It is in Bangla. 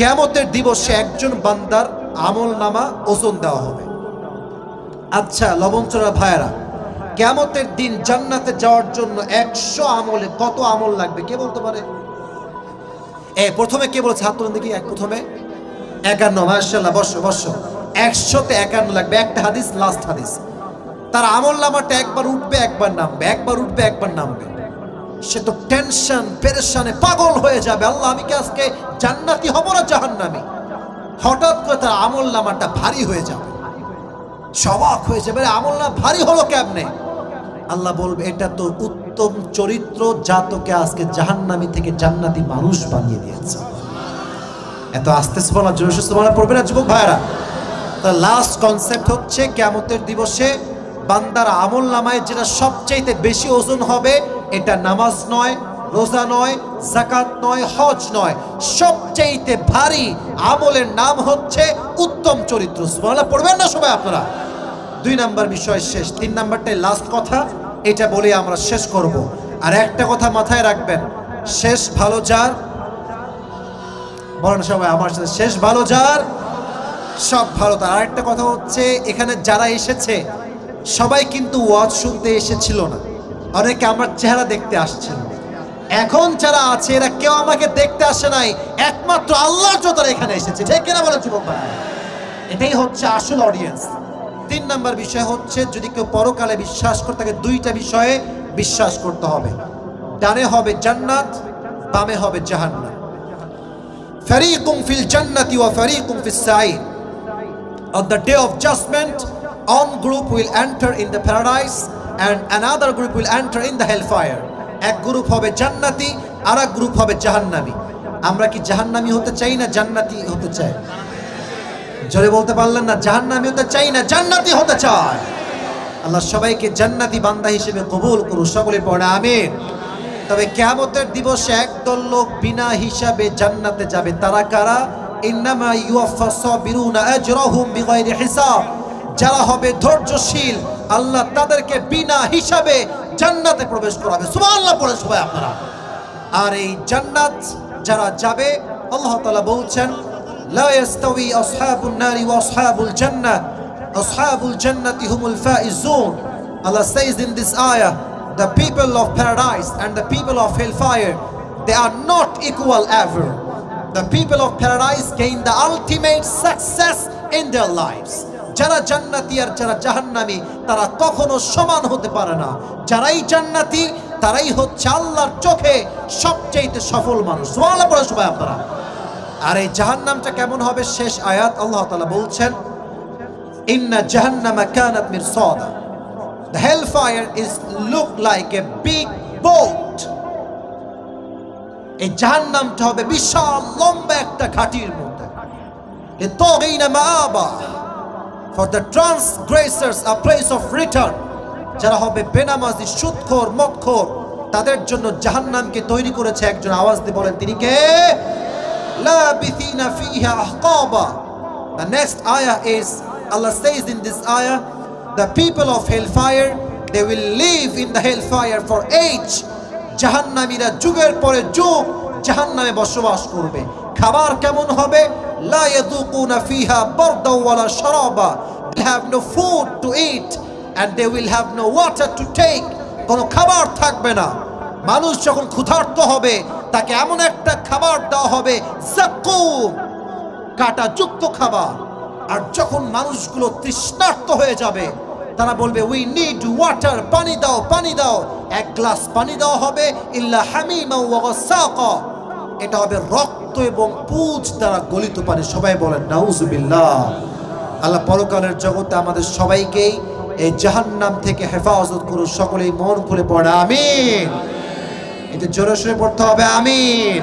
কেয়ামতের দিবসে একজন বান্দার আমল নামা ওজন দেওয়া হবে। আচ্ছা লবণচরা ভাইয়েরা, কেয়ামতের দিন জান্নাতে যাওয়ার জন্য একশো আমলে কত আমল লাগবে, কে বলতে পারে? এ, প্রথমে কে বলেছে? হাত দেখি, এক প্রথমে। একান্ন মার্শাল্লাহ বসো বসো। একশোতে একান্ন লাগবে, একটা হাদিস লাস্ট হাদিস। তার আমল নামাটা একবার উঠবে, একবার নামবে, একবার উঠবে, একবার নামবে। সে তো টেনশন পেরেশানে পাগল হয়ে যাবে। আল্লাহ, আমি কি আজকে জান্নাতি হব না জাহান্নামি? হঠাৎ করে তার আমল নামাটা ভারী হয়ে যাবে। সবাক হয়ে যাবে। আমল না ভারী হলো কেমনে? আল্লাহ বলবে, এটা তো উত্তম চরিত্র যা তোকে আজকে জাহান্নামি থেকে জান্নাতি মানুষ বানিয়ে দিয়েছে। এত আস্তে বলা জোর সুস্থ বলা পড়বে না যুবক ভাইরা তার লাস্ট কনসেপ্ট হচ্ছে কেমতের দিবসে বান্দার আমল নামায় যেটা সবচাইতে বেশি ওজন হবে এটা নামাজ নয়, রোজা নয় জাকাত নয়, হজ নয়। সবচাইতে ভারী আমলের নাম হচ্ছে উত্তম চরিত্র। সুবহানাল্লাহ, পড়বেন না সবাই আপনারা? দুই নাম্বার বিষয় শেষ। তিন নাম্বারটাই লাস্ট কথা। এটা বলে আমরা শেষ করব। আর একটা কথা মাথায় রাখবেন। শেষ ভালো যার? বলেন সবাই আমার সাথে, শেষ ভালো যার? সব ভালো তার। আরেকটা কথা হচ্ছে, এখানে যারা এসেছে, সবাই কিন্তু ওয়াজ শুনতে এসেছিল না। অনেকে আমার চেহারা দেখতে আসছিল এখন যারা আছে এরা কেউ আমাকে দেখতে আসে নাই। একমাত্র আল্লাহর তারা এখানে এসেছে। ঠিক কিনা বলে যুবক এটাই হচ্ছে আসল অডিয়েন্স তিন নাম্বার বিষয় হচ্ছে যদি কেউ পরকালে বিশ্বাস করে তাকে দুইটা বিষয়ে বিশ্বাস করতে হবে। ডানে হবে জান্নাত বামে হবে জাহান্নাম। ফারিকুম ফিল জান্নাতি ওয়া ফারিকুম ফিস সাইর On the day of judgment, one group will enter in the and another group will enter in the hellfire. এক গ্রুপ হবে জান্নাতি আর এক গ্রুপ হবে জাহান্নামী। আমরা কি জাহান্নামী হতে চাই না জান্নাতি হতে চাই? জোরে বলতে পারলেন না, জাহান্নামী হতে চাই না, জান্নাতি হতে চাই। আল্লাহ সবাইকে জান্নাতি বান্দা হিসেবে কবুল করুন সকলে পড়ে আমিন। তবে কেয়ামতের দিবসে একদল লোক বিনা হিসাবে জান্নাতে যাবে। তারা কারা? ইন্নামা ইউয়াফা সাবিরুনা আজরাহুম বিগাইরি হিসাব। যারা হবে ধৈর্যশীল আল্লাহ তাদেরকে বিনা হিসাবে জান্নাতে প্রবেশ করাবে সুবহানাল্লাহ পড়ে সবাই আপনারা আর এই জান্নাত যারা যাবে আল্লাহ তাআলা বলছেন লা ইয়াস্তাওয়ি আসহাবুন নারি ওয়া আসহাবুল জান্নাহ আসহাবুল জান্নাতি হুমুল Faizun Allah says in this ayah the people of paradise and the people of hellfire they are not equal ever the people of paradise gain the ultimate success in their lives যারা জান্নাতি আর যারা জাহান্নামি, তারা কখনো সমান হতে পারে না। যারাই জান্নাতি, তারাই হচ্ছে আল্লাহর চোখে সবচেয়ে সফল মানুষ। সোয়ালা পড়ে সবাই আপনারা। আর এই জাহান্নামটা কেমন হবে? শেষ আয়াত আল্লাহ তালা বলছেন, ইন্না জাহান্নামা কানাত মির সদা hell fire is look like a big boat এই জাহান্নামটা হবে বিশাল লম্বা একটা ঘাটির মধ্যে। এ তো এই না মা for the transgressors a place of return যারা হবে বেনামাজি সুদখোর মদখোর তাদের জন্য জাহান্নামকে তৈরি করেছে একজন আওয়াজ দিয়ে বলেন তিনি কে লাবিথিনা ফিহা আহকাবা the next ayah is Allah says in this ayah the people of hellfire they will live in the hellfire for age জাহান্নামীরা যুগের পরে যুগ জাহান্নামে বসবাস করবে খাবার কেমন হবে লা ইয়াদুকুনা ফিহা বারদা ওয়ালা শারাবা they have no food to eat and they will have no water to take. কোনো খাবার থাকবে না। মানুষ যখন ক্ষুধার্ত হবে, তাকে এমন একটা খাবার দেওয়া হবে, জাকুম কাটা যুক্ত খাবার। আর যখন মানুষগুলো তৃষ্ণার্ত হয়ে যাবে, তারা বলবে উই নিড ওয়াটার পানি দাও পানি দাও। এক গ্লাস পানি দেওয়া হবে, ইল্লা হামিমা ওয়া গাসাকা। এটা হবে রক্ত এবং পুজ দ্বারা গলিত পানি। সবাই বলেন, নাউজুবিল্লাহ। আল্লাহ পরকালের জগতে আমাদের সবাইকেই এই জাহান্নাম থেকে হেফাজত করুন। সকলেই মন খুলে পড়ে, আমিন। এতে জোরে সরে পড়তে হবে, আমিন।